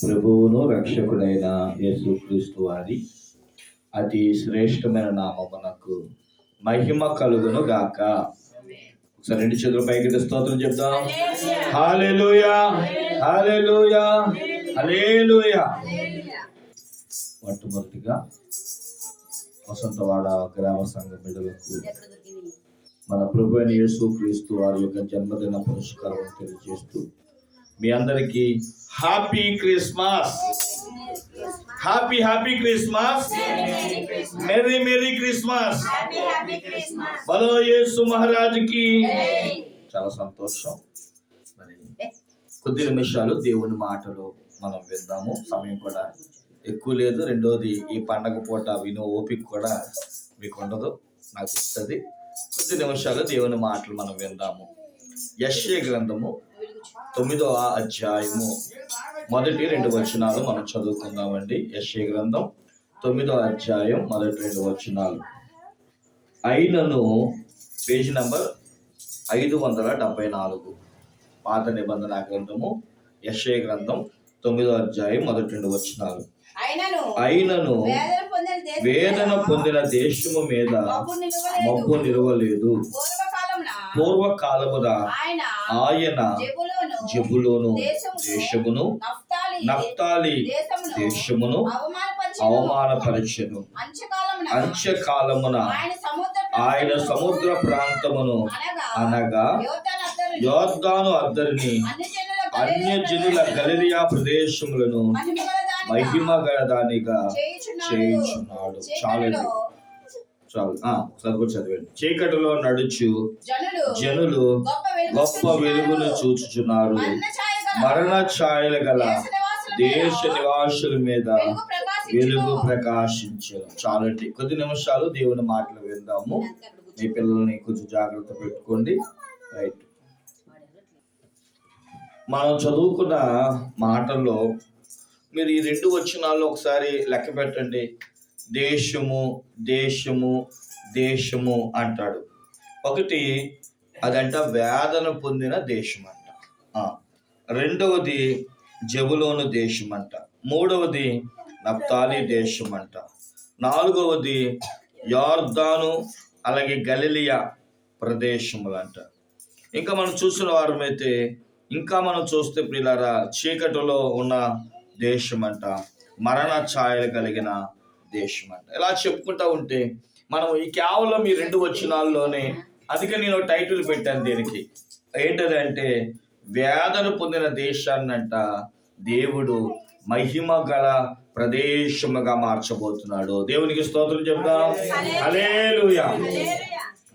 ప్రభువును రక్షకుడైన యేసుక్రీస్తు వారి అతి శ్రేష్టమైన నామమునకు మహిమ కలుగును గాక. ఒకసారి రెండు చేతుల పైకి స్తోత్రం చెప్దాం. Hallelujah hallelujah hallelujah. మొట్టమొదటిగా వసంతవాడ గ్రామ సంఘ బిడ్డలకు మన ప్రభు అయిన యేసు క్రీస్తు వారి యొక్క జన్మదిన పురస్కారం తెలియజేస్తూ మీ అందరికీ happy Christmas. Happy happy Christmas. Merry merry Christmas బలో యేసు మహారాజుకి. చాలా సంతోషం. మరి కొద్ది నిమిషాలు దేవుని మాటలు మనం విందాము. సమయం కూడా ఎక్కువ లేదు. రెండోది ఈ పండగ పూట వినో ఓపిక కూడా మీకు ఉండదు. నాకు ఇస్తుంది. కొద్ది నిమిషాలు దేవుని మాటలు మనం విందాము. యశ్య గ్రంథము తొమ్మిదవ అధ్యాయము. మొదటి రెండు వచనాలు మనం చదువుకుందామండి. యశ్య గ్రంథం తొమ్మిదవ అధ్యాయం మొదటి రెండు వచనాలు. అయినను పేజీ నంబర్ ఐదు వందల డెబ్బై నాలుగు. పాత నిబంధన గ్రంథము యశ్య గ్రంథం తొమ్మిదో అధ్యాయం మొదటి రెండు వచనాలు. అయినను వేదన పొందిన దేశము మీద మబ్బు నిలువలేదు. పూర్వకాలమున ఆయన ఆయన జెబులోను దేశమును, నఫ్తాలి దేశమును అవమానపరచెను. అంత్యకాలమున అంత్యకాలమున ఆయన సముద్ర ప్రాంతమును అనగా యోర్దాను అద్దరును. అన్యజనుల గలిలియా ప్రదేశములను మహిమ గలదానిగా చేయించున్నాడు. చాలండి. చాలు. ఆ, చదువు చదివండి చీకటిలో నడుచు జనులు గొప్ప వెలుగు గొప్ప వెలుగును చూచుచున్నారు. మరణ ఛాయలు గల దేశ నివాసుల మీద వెలుగు ప్రకాశించను చాలండి. కొద్ది నిమిషాలు దేవుని మాటలు విందాము. మీ పిల్లల్ని కొంచెం జాగ్రత్త పెట్టుకోండి. రైట్. మనం చదువుకున్న మాటల్లో మీరు ఈ రెండు వచనాల్లో ఒకసారి లెక్క పెట్టండి. దేశము దేశము దేశము అంటాడు. ఒకటి అదంట వేదన పొందిన దేశం అంట రెండవది జబులోను దేశం అంట మూడవది నప్తాలి దేశం అంట నాలుగవది యార్దాను అలాగే గలిలియా ప్రదేశములంట. ఇంకా మనం చూసిన వారమైతే ఇంకా మనం చూస్తే ప్రియులారా చీకటిలో ఉన్న దేశం అంట మరణ ఛాయలు కలిగిన దేశం అంట. ఇలా చెప్పుకుంటా ఉంటే మనం ఈ కేవలం ఈ రెండు వచనాల్లోనే అందుకే నేను టైటిల్ పెట్టాను దీనికి. ఏంటంటే వేదన పొందిన దేశాన్నంట దేవుడు మహిమ గల ప్రదేశముగా మార్చబోతున్నాడు. దేవునికి స్తోత్రం చెప్దాం. హల్లెలూయా.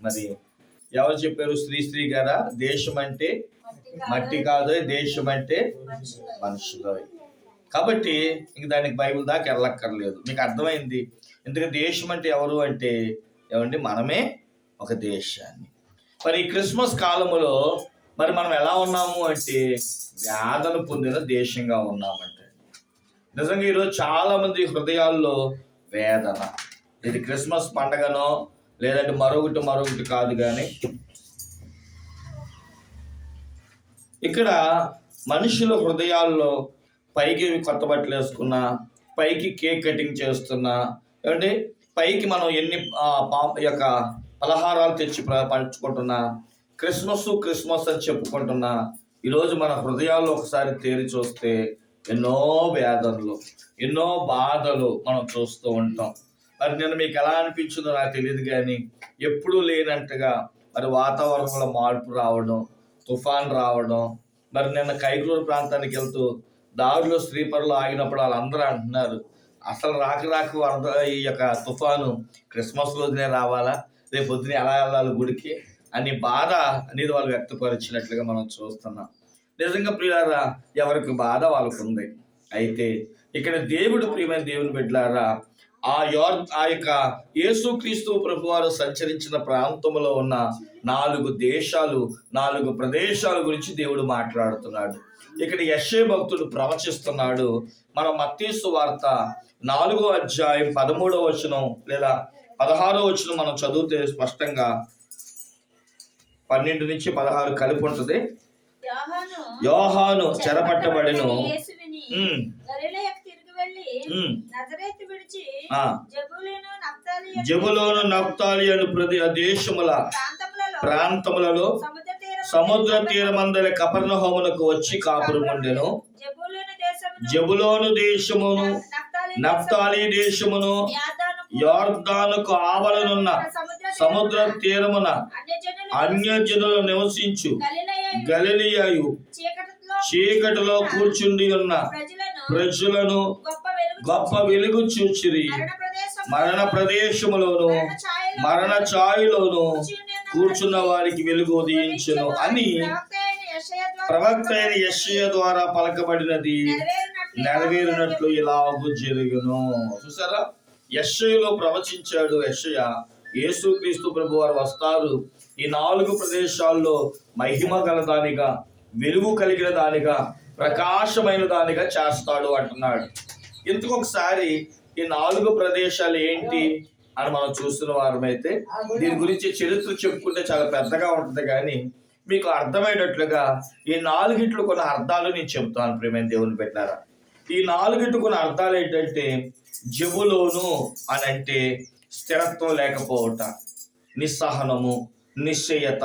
మరి ఎవరు చెప్పారు? శ్రీ శ్రీ గారా దేశం అంటే మట్టి కాదు. దేశం అంటే మనుషులు. కాబట్టి ఇంక దానికి బైబిల్ దాకా వెళ్ళక్కర్లేదు. మీకు అర్థమైంది? ఎందుకంటే దేశం అంటే ఎవరు అంటే ఏమండి? మనమే ఒక దేశాన్ని. మరి ఈ క్రిస్మస్ కాలములో మరి మనం ఎలా ఉన్నాము అంటే వ్యాధను పొందిన దేశంగా ఉన్నామంటే. నిజంగా ఈరోజు చాలా మంది హృదయాల్లో వేదన. ఇది క్రిస్మస్ పండగనో లేదంటే మరొకటి మరొకటి కాదు కానీ ఇక్కడ మనుషుల హృదయాల్లో పైకి కొత్త బట్టలు వేసుకున్నా పైకి కేక్ కటింగ్ చేస్తున్నా ఏమంటే పైకి మనం ఎన్ని పా- యొక్క పలహారాలు తెచ్చి పంచుకుంటున్నా క్రిస్మస్ క్రిస్మస్ అని చెప్పుకుంటున్నా ఈరోజు మన హృదయాల్లో ఒకసారి తేరి చూస్తే ఎన్నో వేదనలు ఎన్నో బాధలు మనం చూస్తూ ఉంటాం. మరి నేను మీకు ఎలా అనిపించిందో నాకు తెలియదు కానీ ఎప్పుడూ లేనట్టుగా మరి వాతావరణంలో మార్పు రావడం తుఫాన్ రావడం మరి నిన్న కైకూరు ప్రాంతానికి వెళ్తూ దారిలో శ్రీపరులు ఆగినప్పుడు వాళ్ళందరూ అంటున్నారు అసలు రాక రాక వరద ఈ యొక్క తుఫాను క్రిస్మస్ రోజునే రావాలా? రేపు పొద్దున ఎలా వెళ్ళాలి గుడికి? అని బాధ అనేది వాళ్ళు వ్యక్తపరిచినట్లుగా మనం చూస్తున్నాం. నిజంగా ప్రియారా ఎవరికి బాధ వాళ్ళకు ఉంది అయితే ఇక్కడ దేవుడు ప్రియమైన దేవుని బిడ్డలారా ఆ యోర్ ఆ యొక్క యేసుక్రీస్తు ప్రభు వారు సంచరించిన ప్రాంతంలో ఉన్న నాలుగు దేశాలు నాలుగు ప్రదేశాల గురించి దేవుడు మాట్లాడుతున్నాడు. ఇక్కడ యశ్ే భక్తుడు ప్రవచిస్తున్నాడు. మన మత్తీసు వార్త నాలుగో అధ్యాయం పదమూడో వచనం లేదా పదహారో వచనం మనం చదివితే స్పష్టంగా పన్నెండు నుంచి పదహారు కలిపి ఉంటుంది. యోహాను చెరపట్టబడిను. జబూలును నప్తాలి అను ప్రతి ఆ దేశముల ప్రాంతములలో సముద్ర తీరం సముద్ర తీరమందలి కపర్ణహోమునకు వచ్చి కాపురం ఉండెను జబూలును దేశమును నప్తాలి దేశమును యార్దానుకు ఆవలనున్న సముద్ర తీరమున అన్యజనులు నివసించు. గలిలియు. చీకటిలో కూర్చుండి ఉన్న ప్రజలను గొప్ప వెలుగు చూచిరి. మరణ ప్రదేశములోను మరణ ఛాయలోను కూర్చున్న వారికి వెలుగు ఉదయించను అని ప్రవక్త అయిన యశయ ద్వారా పలకబడినది. నెరవేరినట్లు ఇలాగు జరుగును. చూసారా యశయలో ప్రవచించాడు యెషయ యేసుక్రీస్తు ప్రభు వారు వస్తారు. ఈ నాలుగు ప్రదేశాల్లో మహిమ గల దానిగా వెలుగు కలిగిన దానిగా ప్రకాశమైన దానిగా చేస్తాడు అంటున్నాడు. ఇంతకు ఒకసారి ఈ నాలుగు ప్రదేశాలు ఏంటి అని మనం చూస్తున్న వారమైతే దీని గురించి చరిత్ర చెప్పుకుంటే చాలా పెద్దగా ఉంటుంది కానీ మీకు అర్థమయ్యేటట్లుగా ఈ నాలుగిట్లు కొన్ని అర్థాలు నేను చెప్తాను ప్రేమైన దేవుని పెట్టారా ఈ నాలుగిట్లు కొన్ని అర్థాలు ఏంటంటే జబులోను అని అంటే స్థిరత్వం లేకపోవట నిస్సహనము నిశ్చయత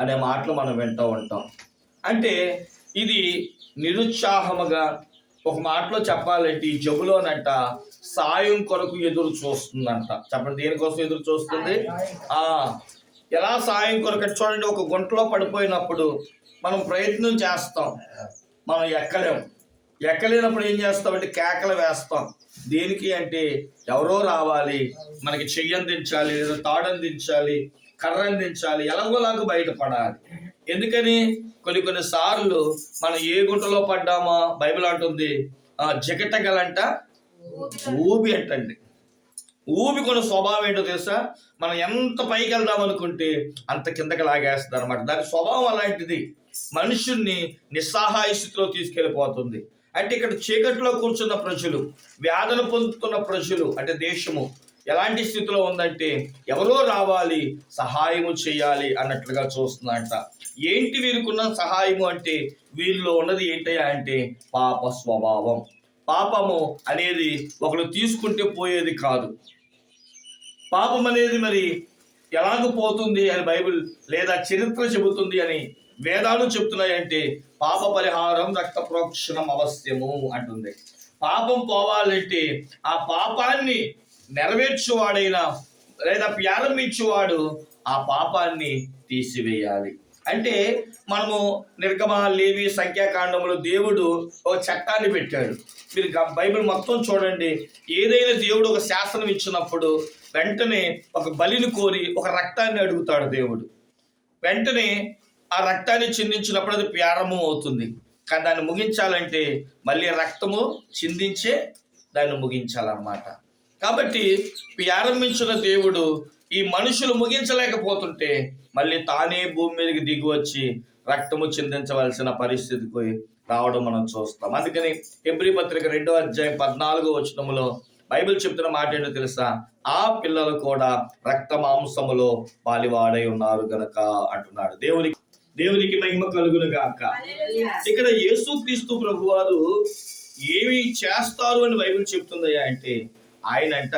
అనే మాటలు మనం వింటూ ఉంటాం. అంటే ఇది నిరుత్సాహముగా ఒక మాటలో చెప్పాలంటే ఈ జబులోనంట సాయం కొరకు ఎదురు చూస్తుందంట. చెప్పండి దేనికోసం ఎదురు చూస్తుంది? ఆ ఎలా సాయం కొరకు? చూడండి ఒక గుంటలో పడిపోయినప్పుడు మనం ప్రయత్నం చేస్తాం. మనం ఎక్కలేం. ఎక్కలేనప్పుడు ఏం చేస్తామంటే కేకలు వేస్తాం. దేనికి అంటే ఎవరో రావాలి మనకి చెయ్యి దించాలి లేదా తాడని దించాలి కర్ర దించాలి ఎలాగోలాగా బయటపడాలి. ఎందుకని? కొన్ని కొన్ని సార్లు మనం ఏ గుంటలో పడ్డామా బైబిల్ అంటుంది ఆ జగటగలంట ఊబి అంటండి. ఊబి కొన్ని స్వభావం ఏంటో తెలుసా? మనం ఎంత పైకి వెళ్దాం అనుకుంటే అంత కిందకి లాగేస్తుంది అనమాట దాని స్వభావం అలాంటిది. మనుషుల్ని నిస్సహాయ స్థితిలో తీసుకెళ్ళిపోతుంది. అంటే ఇక్కడ చీకట్లో కూర్చున్న ప్రజలు వ్యాధులు పొందుతున్న ప్రజలు అంటే దేశము ఎలాంటి స్థితిలో ఉందంటే ఎవరో రావాలి సహాయము చేయాలి అన్నట్లుగా చూస్తుందంట. ఏంటి వీరికున్న సహాయము అంటే వీరిలో ఉన్నది ఏంటయ్యా అంటే పాప స్వభావం. పాపము అనేది ఒకరు తీసుకుంటే పోయేది కాదు. పాపం అనేది మరి ఎలాగ పోతుంది అని బైబిల్ లేదా చరిత్ర చెబుతుంది అని వేదాలు చెప్తున్నాయంటే పాప పరిహారం రక్త ప్రోక్షణం అవశ్యము అంటుంది. పాపం పోవాలంటే ఆ పాపాన్ని నెరవేర్చువాడైన లేదా ప్రారంభించువాడు ఆ పాపాన్ని తీసివేయాలి. అంటే మనము నిర్గమ లేవి సంఖ్యాకాండములో దేవుడు ఒక చట్టాన్ని పెట్టాడు. మీరు గ- బైబిల్ మొత్తం చూడండి. ఏదైనా దేవుడు ఒక శాసనం ఇచ్చినప్పుడు వెంటనే ఒక బలిని కోరి ఒక రక్తాన్ని అడుగుతాడు దేవుడు. వెంటనే ఆ రక్తాన్ని చిందించినప్పుడు అది ప్రారంభం అవుతుంది. కానీ దాన్ని ముగించాలంటే మళ్ళీ రక్తము చిందించే దాన్ని ముగించాలన్నమాట. కాబట్టి ప్రారంభించిన దేవుడు ఈ మనుషులు ముగించలేకపోతుంటే మళ్ళీ తానే భూమి మీదకి దిగి వచ్చి రక్తము చిందించవలసిన పరిస్థితికి రావడం మనం చూస్తాం. అందుకని ఎబ్రి పత్రిక రెండో అధ్యాయం పద్నాలుగో వచనములో బైబిల్ చెప్తున్న మాట ఏంటో తెలుసా? ఆ పిల్లలు కూడా రక్త మాంసములో పాలివాడై ఉన్నారు గనక అంటున్నాడు. దేవునికి దేవునికి మహిమ కలుగును గాక. ఇక్కడ యేసుక్రీస్తు ప్రభు వారు ఏమి చేస్తారు అని బైబిల్ చెప్తుందయ్యా అంటే ఆయనంట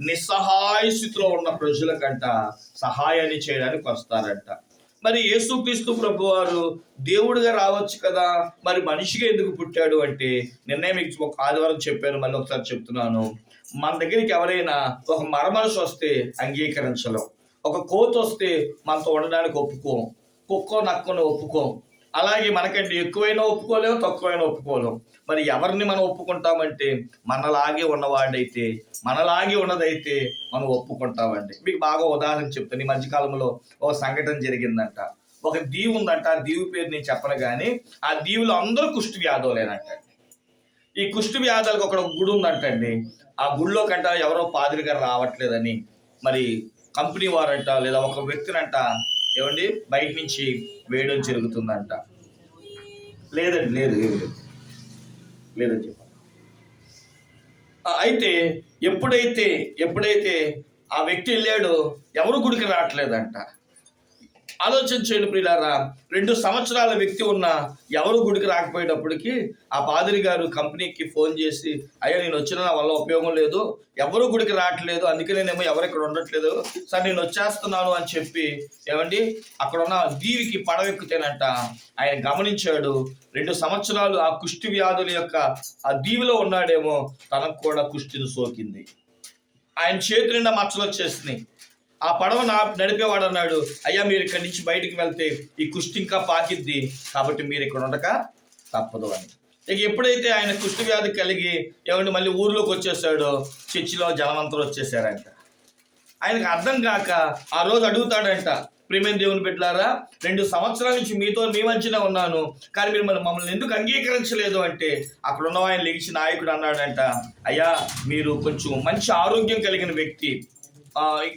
నిస్సహాయ స్థితిలో ఉన్న ప్రజలకంట సహాయాన్ని చేయడానికి వస్తారంట. మరి యేసుక్రీస్తు ప్రభు వారు దేవుడిగా రావచ్చు కదా మరి మనిషిగా ఎందుకు పుట్టాడు? అంటే నిన్నే మీకు ఒక ఆదివారం చెప్పాను మళ్ళీ ఒకసారి చెప్తున్నాను. మన దగ్గరికి ఎవరైనా ఒక మరమనసు వస్తే అంగీకరించలేం. ఒక కోత వస్తే మనతో ఉండడానికి ఒప్పుకోం. కుక్కో నక్కను ఒప్పుకోం. అలాగే మనకంటే ఎక్కువైనా ఒప్పుకోలేము తక్కువైనా ఒప్పుకోలేం. మరి ఎవరిని మనం ఒప్పుకుంటామంటే? మనలాగే ఉన్నవాడైతే మనలాగే ఉన్నదైతే మనం ఒప్పుకుంటామండి. మీకు బాగా ఉదాహరణ చెప్తాను. ఈ మధ్యకాలంలో ఒక సంఘటన జరిగిందంట. ఒక దీవు ఉందంట. ఆ దీవు పేరు నేను చెప్పను కానీ ఆ దీవులు అందరూ కుష్టి వ్యాధులేనంట. ఈ కుష్టి వ్యాధులకు ఒక గుడి ఉందంటండి. ఆ గుడిలో కంట ఎవరో పాదిరి రావట్లేదని. మరి కంపెనీ వారంట లేదా ఒక వ్యక్తినంట ఏమండి? బయట నుంచి వేయడం జరుగుతుందంట. లేదండి. లేదు లేదు లేదు. లేదని చెప్పాలి. అయితే ఎప్పుడైతే ఎప్పుడైతే ఆ వ్యక్తి వెళ్ళాడో ఎవరు గుడికి రావట్లేదంట? ఆలోచన చేయండి ప్రియులారా. రెండు సంవత్సరాల వ్యక్తి ఉన్న ఎవరు గుడికి రాకపోయేటప్పటికి ఆ పాదిరి గారు కంపెనీకి ఫోన్ చేసి అయ్యా నేను వచ్చిన నా వల్ల ఉపయోగం లేదు. ఎవరు గుడికి రావట్లేదు. అందుకే నేనేమో ఎవరు ఇక్కడ ఉండట్లేదు. సార్ నేను వచ్చేస్తున్నాను అని చెప్పి ఏమండి అక్కడ ఉన్న దీవికి పడవెక్కుతేనంట ఆయన గమనించాడు. రెండు సంవత్సరాలు ఆ కుష్టి వ్యాధుల యొక్క ఆ దీవిలో ఉన్నాడేమో తనకు కూడా కుష్టిని సోకింది. ఆయన చేతి నిండా మచ్చలు వచ్చేసినాయి. ఆ పడవ నా నడిపేవాడు అన్నాడు అయ్యా మీరు ఇక్కడి నుంచి బయటికి వెళ్తే ఈ కుష్టి ఇంకా పాకిద్ది. కాబట్టి మీరు ఇక్కడ ఉండక తప్పదు అని. ఇక ఎప్పుడైతే ఆయన కుష్టి వ్యాధి కలిగి ఏమంటే మళ్ళీ ఊర్లోకి వచ్చేసాడో చర్చిలో జనమంతరం వచ్చేసారంట ఆయనకు అర్థం కాక ఆ రోజు అడుగుతాడంట ప్రేమైన దేవుని పెట్టారా రెండు సంవత్సరాల నుంచి మీతో మీ మధ్యనే ఉన్నాను. కానీ మీరు మరి మమ్మల్ని ఎందుకు అంగీకరించలేదు? అంటే అక్కడ ఉన్న ఆయన లేచి నాయకుడు అన్నాడంట అయ్యా మీరు కొంచెం మంచి ఆరోగ్యం కలిగిన వ్యక్తి.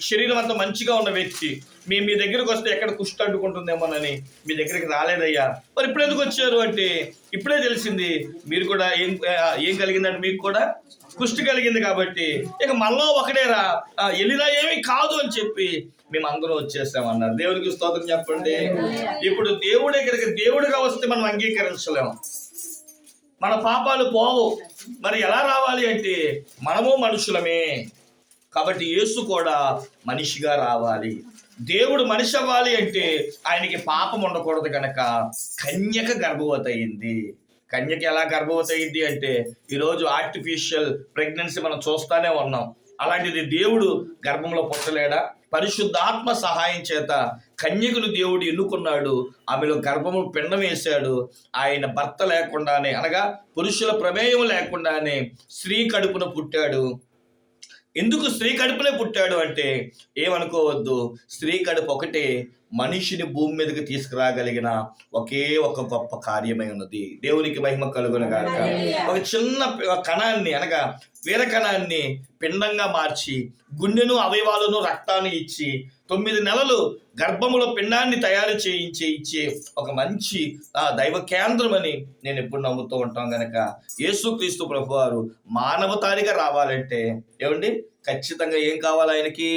శరీరం అంతా మంచిగా ఉన్న వ్యక్తి. మీ మీ దగ్గరకు వస్తే ఎక్కడ కుష్టి అడ్డుకుంటుందేమోనని మీ దగ్గరికి రాలేదయ్యా. మరి ఇప్పుడు ఎందుకు వచ్చారు అంటే ఇప్పుడే తెలిసింది మీరు కూడా ఏం ఏం కలిగిందంటే మీకు కూడా కుష్టి కలిగింది కాబట్టి ఇక మనలో ఒకడేరా వెళ్ళినా ఏమీ కాదు అని చెప్పి మేము అందరం వచ్చేసామన్నారు. దేవుడికి స్తోత్రం చెప్పండి. ఇప్పుడు దేవుడి దగ్గరికి దేవుడిగా వస్తే మనం అంగీకరించలేము మన పాపాలు పోవు. మరి ఎలా రావాలి అంటే మనము మనుషులమే. కాబట్టి యేసు కూడా మనిషిగా రావాలి. దేవుడు మనిషి అవ్వాలి అంటే ఆయనకి పాపం ఉండకూడదు కనుక కన్యక గర్భవతి అయింది కన్యకి ఎలా గర్భవతి అయింది అంటే ఈరోజు ఆర్టిఫిషియల్ ప్రెగ్నెన్సీ మనం చూస్తానే ఉన్నాం. అలాంటిది దేవుడు గర్భంలో పుట్టలేడా? పరిశుద్ధాత్మ సహాయం చేత కన్యకులు దేవుడు ఎన్నుకున్నాడు. ఆమెలో గర్భము పిండం వేశాడు. ఆయన భర్త లేకుండానే అనగా పురుషుల ప్రమేయం లేకుండానే స్త్రీ కడుపున పుట్టాడు. ఎందుకు స్త్రీ కడుపునే పుట్టాడు అంటే ఏమనుకోవద్దు. స్త్రీ కడుపు ఒకటే మనిషిని భూమి మీదకి తీసుకురాగలిగిన ఒకే ఒక గొప్ప కార్యమై ఉన్నది. దేవునికి మహిమ కలుగునగాక ఒక చిన్న కణాన్ని అనగా వీర కణాన్ని పిండంగా మార్చి గుండెను అవయవాలను రక్తాన్ని ఇచ్చి తొమ్మిది నెలలు గర్భములో పిండాన్ని తయారు చేయించే ఇచ్చే ఒక మంచి ఆ, దైవ కేంద్రం అని నేను ఎప్పుడు నమ్ముతూ ఉంటాం గనక. యేసుక్రీస్తు ప్రభు వారు మానవతారిగా రావాలంటే ఏమండి? ఖచ్చితంగా ఏం కావాలి ఆయనకి?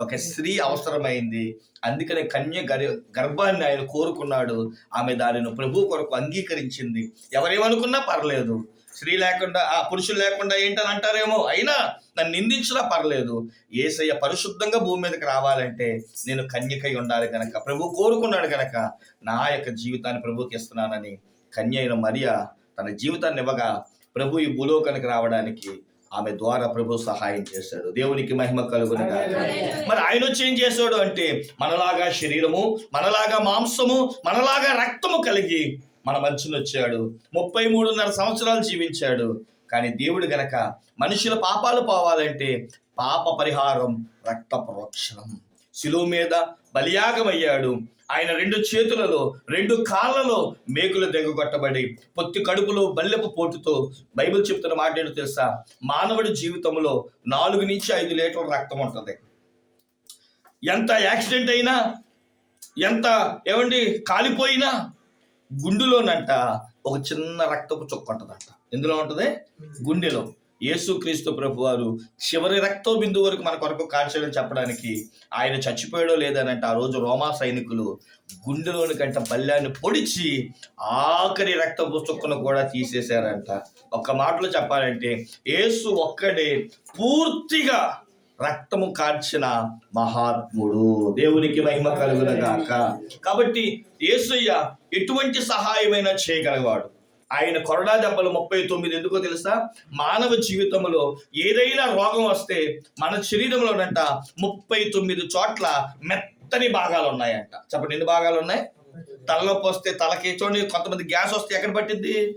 ఒక స్త్రీ అవసరమైంది. అందుకనే కన్య గర్ గర్భాన్ని ఆయన కోరుకున్నాడు. ఆమె దానిని ప్రభు కొరకు అంగీకరించింది. ఎవరేమనుకున్నా పర్లేదు. స్త్రీ లేకుండా ఆ పురుషులు లేకుండా ఏంటని అంటారేమో? అయినా నన్ను నిందించినా పర్లేదు. ఏసయ్య పరిశుద్ధంగా భూమి మీదకి రావాలంటే నేను కన్యకై ఉండాలి కనుక ప్రభు కోరుకున్నాడు కనుక నా యొక్క జీవితాన్ని ప్రభుకి ఇస్తున్నానని కన్య అయిన మరియా తన జీవితాన్ని ఇవ్వగా ప్రభు ఈ భూలోకానికి రావడానికి ఆమె ద్వారా ప్రభు సహాయం చేశాడు. దేవునికి మహిమ కలుగునగా మరి ఆయన వచ్చి ఏం చేశాడు అంటే మనలాగా శరీరము మనలాగా మాంసము మనలాగా రక్తము కలిగి మన మధ్యన వచ్చాడు. ముప్పై మూడున్నర సంవత్సరాలు జీవించాడు. కానీ దేవుడు గనక మనుషుల పాపాలు పోవాలంటే పాప పరిహారం రక్త ప్రోక్షణం. శిలువు మీద బలియాగమయ్యాడు. ఆయన రెండు చేతులలో రెండు కాళ్ళలో మేకులు దెగ్గొట్టబడి పొత్తి కడుపులో బల్లెపు పోటుతో బైబిల్ చెప్తున్న మాట ఏంటో తెలుసా? మానవుడి జీవితంలో నాలుగు నుంచి ఐదు లీటర్ల రక్తం ఉంటుంది. ఎంత యాక్సిడెంట్ అయినా ఎంత ఏమండి కాలిపోయినా గుండెలోనంట ఒక చిన్న రక్తపు చుక్క ఉంటుందంట. ఎందులో ఉంటుంది? గుండెలో. యేసుక్రీస్తు ప్రభు వారు చివరి రక్తో బిందు వరకు మన కొరకు కాల్చాడని చెప్పడానికి ఆయన చచ్చిపోయాడో లేదనంటే ఆ రోజు రోమా సైనికులు గుండెలోని కంట బల్యాన్ని పొడిచి ఆఖరి రక్తపు చుక్కను కూడా తీసేశారంట. ఒక్క మాటలో చెప్పాలంటే యేసు ఒక్కడే పూర్తిగా రక్తము కార్చిన మహాత్ముడు. దేవునికి మహిమ కలుగునగాక. కాబట్టి యేసయ్య ఎటువంటి సహాయమైనా చేయగలవాడు. ఆయన కొరడా దెబ్బలు ముప్పై తొమ్మిది ఎందుకో తెలుసా? మానవ జీవితంలో ఏదైనా రోగం వస్తే మన శరీరంలోనంట ముప్పై తొమ్మిది చోట్ల మెత్తని భాగాలు ఉన్నాయంట. చెప్పండి ఎన్ని భాగాలు ఉన్నాయి? తలనొప్పి వస్తే తలకి చూడండి కొంతమంది గ్యాస్ వస్తే ఎక్కడ పట్టింది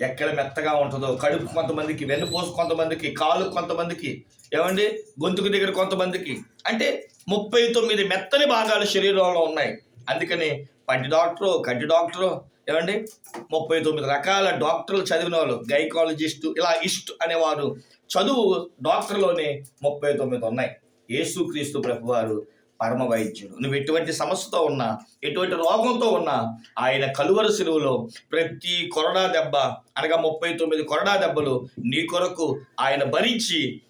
ఎక్కడ మెత్తగా ఉంటుందో కడుపు కొంతమందికి వెన్నుపోసు కొంతమందికి కాలు కొంతమందికి ఏమండి? గొంతుకు దగ్గర కొంతమందికి. అంటే ముప్పై తొమ్మిది మెత్తని భాగాలు శరీరంలో ఉన్నాయి. అందుకని పంటి డాక్టరు కంటి డాక్టరు ఏమండి? ముప్పై తొమ్మిది రకాల డాక్టర్లు చదివిన వాళ్ళు గైకాలజిస్టు ఇలా ఇస్ట్ అనేవారు చదువు డాక్టర్లోనే ముప్పై తొమ్మిది ఉన్నాయి. యేసుక్రీస్తు ప్రభువారు పరమ వైద్యుడు నువ్వు ఎటువంటి సమస్యతో ఉన్నా ఎటువంటి రోగంతో ఉన్నా ఆయన కలువరు శిలువలో ప్రతి కొరడా దెబ్బ అనగా ముప్పై తొమ్మిది కొరడా దెబ్బలు నీ కొరకు ఆయన భరించి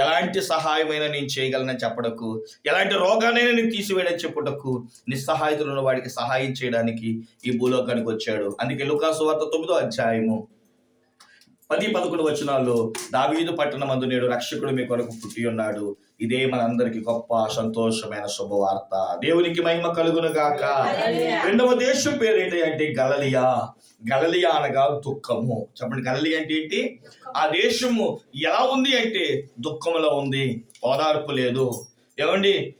ఎలాంటి సహాయమైనా నేను చేయగలనని చెప్పడకు ఎలాంటి రోగానైనా నేను తీసివేయడని చెప్పుటకు నిస్సహాయతలు ఉన్న వాడికి సహాయం చేయడానికి ఈ భూలోకానికి వచ్చాడు. అందుకే లుకాసు వార్త తొమ్మిదో అధ్యాయము పది పదకొండు వచనాల్లో దావీదు పట్టణ మందు నేడు రక్షకుడు మీ కొరకు పుట్టి ఉన్నాడు. ఇదే మనందరికి గొప్ప సంతోషమైన శుభవార్త. దేవునికి మహిమ కలుగును గాక. రెండవ దేశం పేరు ఏంటి అంటే గలలియా. గలలియా అనగా దుఃఖము. చెప్పండి గలలియా అంటే ఏంటి? ఆ దేశము ఎలా ఉంది అంటే దుఃఖములో ఉంది. ఓదార్పు లేదు. ఏమండి?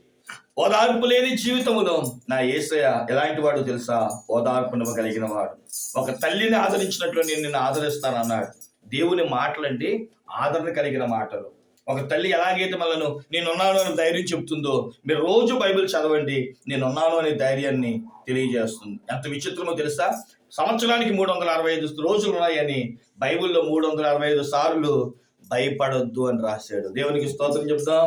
ఓదార్పు లేని జీవితములో నా ఏసయ్య ఎలాంటి వాడు తెలుసా? ఓదార్పునివ్వగలిగిన వాడు. ఒక తల్లిని ఆదరించినట్లు నేను నిన్ను ఆదరిస్తానన్నాడు. దేవుని మాటలంటే ఆదరణ కలిగిన మాటలు. ఒక తల్లి ఎలాగైతే మనను నేనున్నాను అని ధైర్యం చెప్తుందో మీరు రోజు బైబిల్ చదవండి నేనున్నాను అనే ధైర్యాన్ని తెలియజేస్తుంది. ఎంత విచిత్రమో తెలుసా? సంవత్సరానికి మూడు వందల అరవై ఐదు రోజులు ఉన్నాయని బైబిల్లో మూడు వందల అరవై ఐదు సార్లు భయపడొద్దు అని రాశాడు. దేవునికి స్తోత్రం చెప్దాం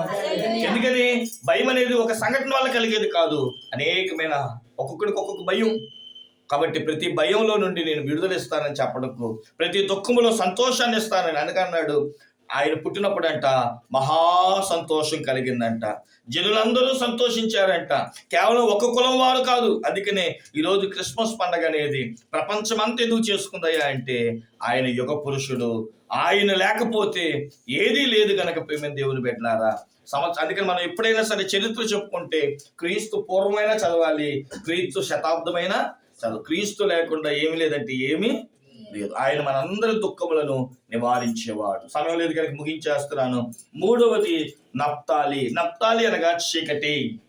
ఎందుకని? భయం అనేది ఒక సంఘటన వల్ల కలిగేది కాదు. అనేకమైన ఒక్కొక్కడికి ఒక్కొక్క భయం. కాబట్టి ప్రతి భయంలో నుండి నేను విడుదల ఇస్తానని చెప్పడకు ప్రతి దుఃఖములో సంతోషాన్ని ఇస్తానని అనకన్నాడు ఆయన పుట్టినప్పుడంట మహా సంతోషం కలిగిందంట. జనులందరూ సంతోషించారంట. కేవలం ఒక కులం వారు కాదు. అందుకనే ఈరోజు క్రిస్మస్ పండగ అనేది ప్రపంచమంతా ఎందుకు చేసుకుందయ్యా అంటే ఆయన యుగ పురుషుడు. ఆయన లేకపోతే ఏదీ లేదు గనక ప్రేమ దేవుని పెట్టినారా సంవత్సరం అందుకని మనం ఎప్పుడైనా సరే చరిత్ర చెప్పుకుంటే క్రీస్తు పూర్వమైనా చదవాలి. క్రీస్తు శతాబ్దమైన చదువు క్రీస్తు లేకుండా ఏమీ లేదంటే ఏమీ లేదు. ఆయన మనందరి దుఃఖములను నివారించేవాడు. సమయం లేదు కనుక ముగించేస్తున్నాను. మూడవది నప్తాలి నప్తాలి అనగా చీకటి.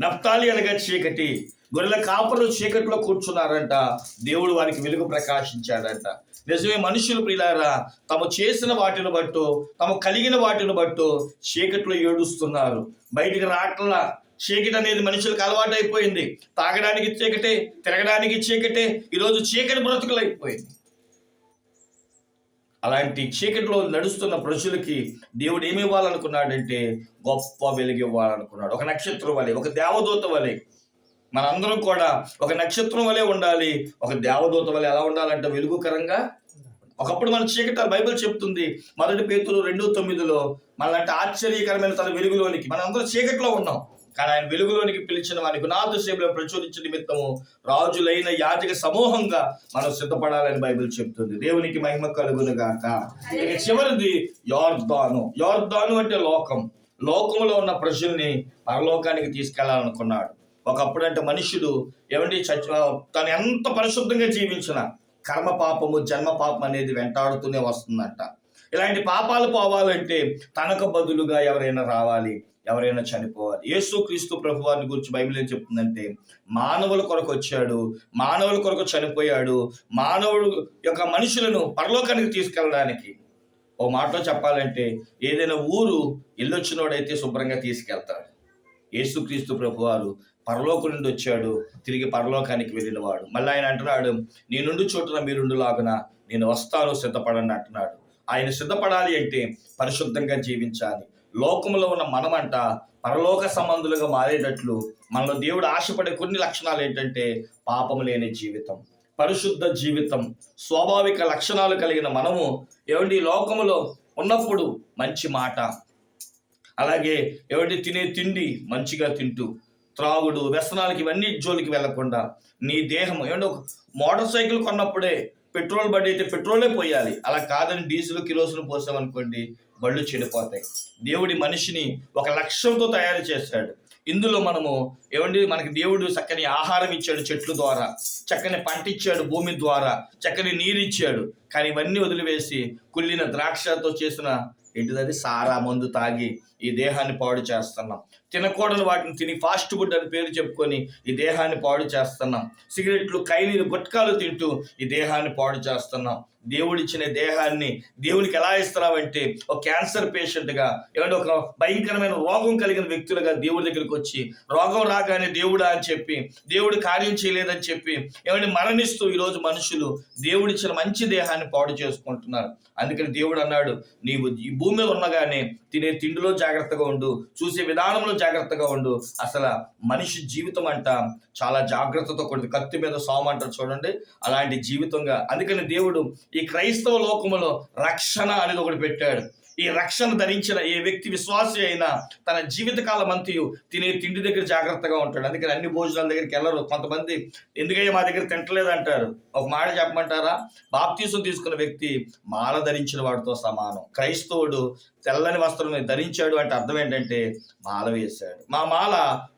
నప్తాలి అనగా చీకటి. గొర్రెల కాపరులు చీకట్లో కూర్చున్నారంట. దేవుడు వారికి వెలుగు ప్రకాశించాడంట. నిజమే మనుషులు ప్రియులారా తమ చేసిన వాటిని బట్టు తమ కలిగిన వాటిని బట్టు చీకట్లో ఏడుస్తున్నారు. బయటికి రాట్లా చీకటి అనేది మనుషులకు అలవాటు అయిపోయింది. తాగడానికి చీకటే తిరగడానికి చీకటే ఈరోజు చీకటి బ్రతుకులు అయిపోయింది అలాంటి చీకటిలో నడుస్తున్న ప్రజలకి దేవుడు ఏమి ఇవ్వాలనుకున్నాడంటే గొప్ప వెలుగు ఇవ్వాలనుకున్నాడు. ఒక నక్షత్రం వలె ఒక దేవదూత వలె. మనందరం కూడా ఒక నక్షత్రం వలె ఉండాలి. ఒక దేవదూత వలె ఎలా ఉండాలంటే వెలుగుకరంగా ఒకప్పుడు మన చీకట బైబిల్ చెప్తుంది. మొదటి పేతులు రెండు తొమ్మిదిలో మనలాంటి ఆశ్చర్యకరమైన తన వెలుగులోనికి. మనం అందరం చీకట్లో ఉన్నాం. కానీ ఆయన వెలుగులోనికి పిలిచిన వారి నాదు సేవలో నిమిత్తము రాజులైన యాజక సమూహంగా మనం సిద్ధపడాలని బైబిల్ చెప్తుంది. దేవునికి మహిమ కలుగును గాక ఇక చివరిది యోర్దాను. యోర్దాను అంటే లోకం. లోకంలో ఉన్న ప్రజల్ని పరలోకానికి తీసుకెళ్ళాలనుకున్నాడు. ఒకప్పుడు అంటే మనుషుడు ఏమండి? చచ్చ తను ఎంత పరిశుద్ధంగా జీవించిన కర్మ పాపము జన్మ పాపం అనేది వెంటాడుతూనే వస్తుందంట. ఇలాంటి పాపాలు పోవాలంటే తనకు బదులుగా ఎవరైనా రావాలి. ఎవరైనా చనిపోవాలి. యేసు క్రీస్తు ప్రభు వారిని గురించి బైబిల్ ఏం చెప్తుందంటే మానవుల కొరకు వచ్చాడు మానవుల కొరకు చనిపోయాడు మానవుడు యొక్క మనుషులను పరలోకానికి తీసుకెళ్ళడానికి. ఓ మాటలో చెప్పాలంటే ఏదైనా ఊరు ఎల్లొచ్చినోడైతే శుభ్రంగా తీసుకెళ్తాడు. యేసుక్రీస్తు ప్రభు వారు పరలోకం నుండి వచ్చాడు తిరిగి పరలోకానికి వెళ్ళినవాడు. మళ్ళీ ఆయన అంటున్నాడు నేనుండి చోటున మీరుండు లాగున నేను వస్తాను సిద్ధపడండి అంటున్నాడు. ఆయన సిద్ధపడాలి అంటే పరిశుద్ధంగా జీవించాలి. లోకంలో ఉన్న మనమంట పరలోక సంబంధులుగా మారేటట్లు మనలో దేవుడు ఆశపడే కొన్ని లక్షణాలు ఏంటంటే పాపము లేని జీవితం పరిశుద్ధ జీవితం స్వాభావిక లక్షణాలు కలిగిన మనము ఏమండి లోకములో ఉన్నప్పుడు మంచి మాట అలాగే ఎవరి తినే తిండి మంచిగా తింటూ త్రాగుడు వ్యసనాలకి ఇవన్నీ జోలికి వెళ్ళకుండా నీ దేహం ఏమంటే ఒక మోటార్ సైకిల్ కొన్నప్పుడే పెట్రోల్ బండి అయితే పెట్రోలే పోయాలి. అలా కాదని డీజిల్ కిరోసులు పోసామనుకోండి బళ్ళు చెడిపోతాయి. దేవుడి మనిషిని ఒక లక్ష్యంతో తయారు చేశాడు. ఇందులో మనము ఏమండి? మనకి దేవుడు చక్కని ఆహారం ఇచ్చాడు చెట్లు ద్వారా చక్కని పంట ఇచ్చాడు భూమి ద్వారా చక్కని నీరిచ్చాడు కానీ ఇవన్నీ వదిలివేసి కుళ్ళిన ద్రాక్షతో చేసిన ఏంటిదది సారా మందు తాగి ఈ దేహాన్ని పాడు చేస్తున్నాం. తినకూడని వాటిని తిని ఫాస్ట్ ఫుడ్ అని పేరు చెప్పుకొని ఈ దేహాన్ని పాడు చేస్తున్నాం. సిగరెట్లు కైలీలు గుట్కాలు తింటూ ఈ దేహాన్ని పాడు చేస్తున్నాం. దేవుడిచ్చిన దేహాన్ని దేవునికి ఎలా ఇస్తున్నావంటే ఒక క్యాన్సర్ పేషెంట్గా ఏమంటే ఒక భయంకరమైన రోగం కలిగిన వ్యక్తులుగా దేవుడి దగ్గరికి వచ్చి రోగం రాగానే దేవుడా అని చెప్పి దేవుడు కార్యం చేయలేదని చెప్పి ఏమంటే మరణిస్తూ ఈరోజు మనుషులు దేవుడిచ్చిన మంచి దేహాన్ని పాడు చేసుకుంటున్నారు. అందుకని దేవుడు అన్నాడు నీవు ఈ భూమి ఉన్నగానే తినే తిండిలో జాగ్రత్తగా ఉండు. చూసే విధానంలో జాగ్రత్తగా ఉండు. అసలు మనిషి జీవితం అంట చాలా జాగ్రత్తతో కూడింది కత్తి మీద సాము అంటారు చూడండి. అలాంటి జీవితంగా. అందుకని దేవుడు ఈ క్రైస్తవ లోకములో రక్షణ అనేది ఒకటి పెట్టాడు. ఈ రక్షణ ధరించిన ఏ వ్యక్తి విశ్వాసి అయినా తన జీవితకాలం అంతయు తినే తిండి దగ్గర జాగ్రత్తగా ఉంటాడు. అందుకని అన్ని భోజనాల దగ్గరికి వెళ్ళరు. కొంతమంది ఎందుకయ్యా మా దగ్గర తింటలేదు అంటారు ఒక మాట చెప్పమంటారా? బాప్తీసం తీసుకున్న వ్యక్తి మాల ధరించిన వాడితో సమానం. క్రైస్తవుడు తెల్లని వస్త్రం ధరించాడు అంటే అర్థం ఏంటంటే మాల వేశాడు. మా మాల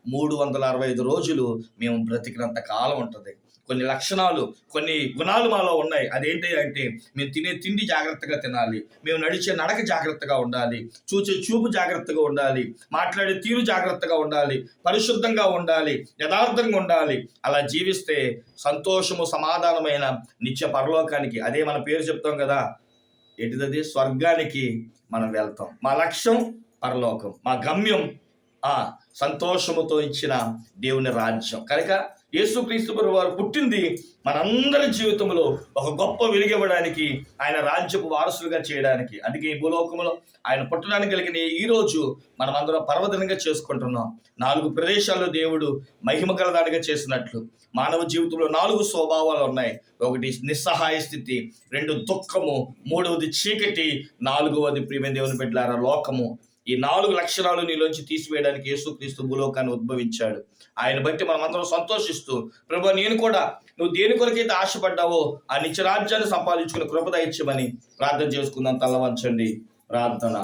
మూడు వందల అరవై ఐదు రోజులు మేము బ్రతికినంత కాలం ఉంటుంది. కొన్ని లక్షణాలు కొన్ని గుణాలు మాలో ఉన్నాయి. అదేంటి అంటే మేము తినే తిండి జాగ్రత్తగా తినాలి. మేము నడిచే నడక జాగ్రత్తగా ఉండాలి. చూచే చూపు జాగ్రత్తగా ఉండాలి. మాట్లాడే తీరు జాగ్రత్తగా ఉండాలి. పరిశుద్ధంగా ఉండాలి. యథార్థంగా ఉండాలి. అలా జీవిస్తే సంతోషము సమాధానమైన నిత్య పరలోకానికి అదే మన పేరు చెప్తాం కదా ఏంటిదది? స్వర్గానికి మనం వెళ్తాం. మా లక్ష్యం పరలోకం. మా గమ్యం ఆ సంతోషముతో ఇచ్చిన దేవుని రాజ్యం. కనుక యేసుక్రీస్తు వారు పుట్టింది మనందరి జీవితంలో ఒక గొప్ప వెలిగివ్వడానికి ఆయన రాజ్యపు వారసులుగా చేయడానికి. అందుకే ఈ భూలోకంలో ఆయన పుట్టడానికి కలిగిన ఈ రోజు అందరం పర్వదినంగా చేసుకుంటున్నాం. నాలుగు ప్రదేశాల్లో దేవుడు మహిమ కలదానిగా చేసినట్లు. మానవ జీవితంలో నాలుగు స్వభావాలు ఉన్నాయి. ఒకటి నిస్సహాయ స్థితి రెండు దుఃఖము మూడవది చీకటి నాలుగవది ప్రియమైన దేవుని బిడ్డలారా లోకము. ఈ నాలుగు లక్షణాలు నీలోంచి తీసివేయడానికి యేసుక్రీస్తు భూలోకాన్ని ఉద్భవించాడు. ఆయన బట్టి మనం అందరం సంతోషిస్తూ ప్రభు నేను కూడా నువ్వు దేని కొరకైతే ఆశపడ్డావో ఆ నిత్యరాజ్యాన్ని సంపాదించుకుని కృపద ఇచ్చమని ప్రార్థన చేసుకుందాం తలవంచండి. ప్రార్థన.